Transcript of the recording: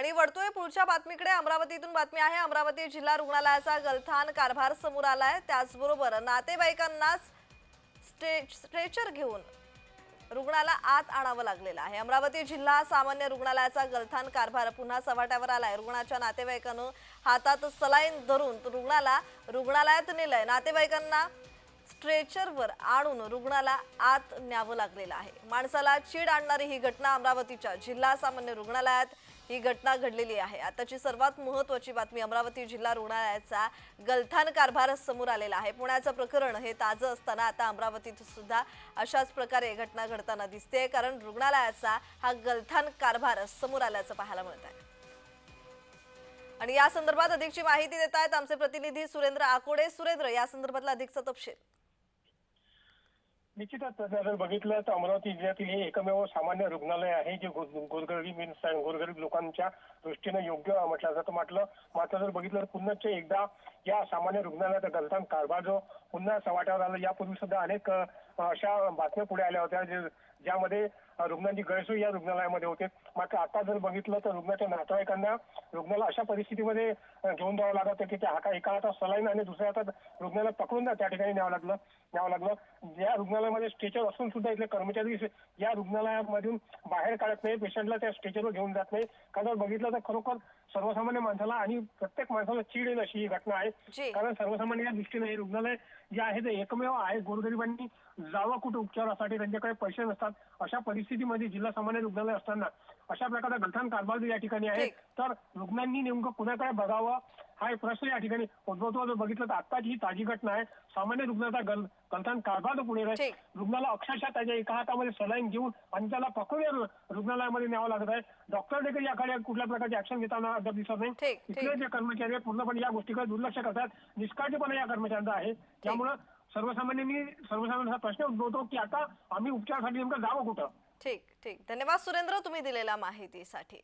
आणि वळतोय पुढच्या बातमीकडे. अमरावतीतून बातमी आहे. अमरावती जिल्हा रुग्णालयाचा गलथान कारभार समोर आलाय. त्याचबरोबर नातेवाईकांना स्ट्रेचर घेऊन रुग्णाला आत आणावं लागलेलं आहे. अमरावती जिल्हा सामान्य रुग्णालयाचा गलथान कारभार पुन्हा सवाट्यावर आलाय. रुग्णाच्या नातेवाईकानं हातात सलाईन धरून रुग्णाला रुग्णालयात नेलंय. नातेवाईकांना स्ट्रेचरवर आणून रुग्णाला आत न्यावं लागलेलं आहे. माणसाला चीड आणणारी ही घटना अमरावतीच्या जिल्हा सामान्य रुग्णालयात ही घटना घडलेली आहे. आताची सर्वात महत्वाची बातमी अमरावती जिल्हा रुग्णालयाचा गलथान कारभार समोर आलेला आहे. पुण्याचं प्रकरण हे ताजं असताना आता अमरावतीत सुद्धा अशाच प्रकारे घटना घडताना दिसते कारण रुग्णालयाचा हा गलथान कारभार समोर आल्याचं पाहायला मिळत आहे. आणि या संदर्भात अधिकची माहिती देत आहेत आमचे प्रतिनिधी सुरेंद्र आकोडे. सुरेंद्र या संदर्भातला अधिकचा तपशील. निश्चितच जर बघितलं तर अमरावती जिल्ह्यातील हे एकमेव सामान्य रुग्णालय आहे जे गोरगरीब गोरगरीब लोकांच्या दृष्टीनं योग्य म्हटलं जातं. म्हटलं मात्र जर बघितलं तर पुन्हा एकदा या सामान्य रुग्णालयाचा गलथान कारभार जो पुन्हा सवाट्यावर आला. यापूर्वी सुद्धा अनेक अशा बातम्या पुढे आल्या होत्या ज्यामध्ये रुग्णांची गैरसोय या रुग्णालयामध्ये होते. मात्र आता जर बघितलं तर रुग्णाच्या नातेवाईकांना रुग्णाला अशा परिस्थितीमध्ये घेऊन जावं लागत होतं की त्या हाता एका हातात सलाईन आणि दुसऱ्या हातात रुग्णाला पकडून त्या ठिकाणी न्यावं लागलं न्यावं लागलं. या रुग्णालयामध्ये स्ट्रेचर असून सुद्धा इथले कर्मचारी या रुग्णालयामधून बाहेर काढत नाही पेशंटला त्या स्ट्रेचरवर घेऊन जात नाही. कारण जर बघितलं तर खरोखर सर्वसामान्य माणसाला आणि प्रत्येक माणसाला चीड येईल अशी ही घटना. आहे. कारण सर्वसामान्य या दृष्टीने हे रुग्णालय जे आहे ते एकमेव आहे. गोरगरिबांनी जावं कुठं उपचारासाठी त्यांच्याकडे पैसे नसतात. अशा परिस्थितीमध्ये जिल्हा सामान्य रुग्णालय असताना अशा प्रकारचा गलथान कारभार या ठिकाणी आहे. तर रुग्णांनी नेमकं कुणाकडे बघावं? हा एक प्रश्न या ठिकाणी उद्भवतो. जर बघितलं तर आत्ताची ही ताजी घटना आहे. सामान्य रुग्णाचा गल गलथान कारभार जो पुढे आहे. रुग्णाला अक्षरशः त्याच्या एका हातामध्ये सलाईन घेऊन आणि त्याला पकडून रुग्णालयामध्ये न्यावं लागत आहे. डॉक्टर देखील याकडे कुठल्या प्रकारची ऍक्शन घेताना अद्याप दिसत नाही. इथले जे कर्मचारी आहेत, पूर्णपणे या गोष्टीकडे दुर्लक्ष करतात. निष्काळजीपणा या कर्मचाऱ्यांचा आहे. त्यामुळं सर्वसामान्यांनी सर्वसामान्यांचा प्रश्न उद्भवतो की आता आम्ही उपचारासाठी नेमकं जावं कुठं? ठीक ठीक. धन्यवाद सुरेंद्र तुम्ही दिलेल्या माहितीसाठी.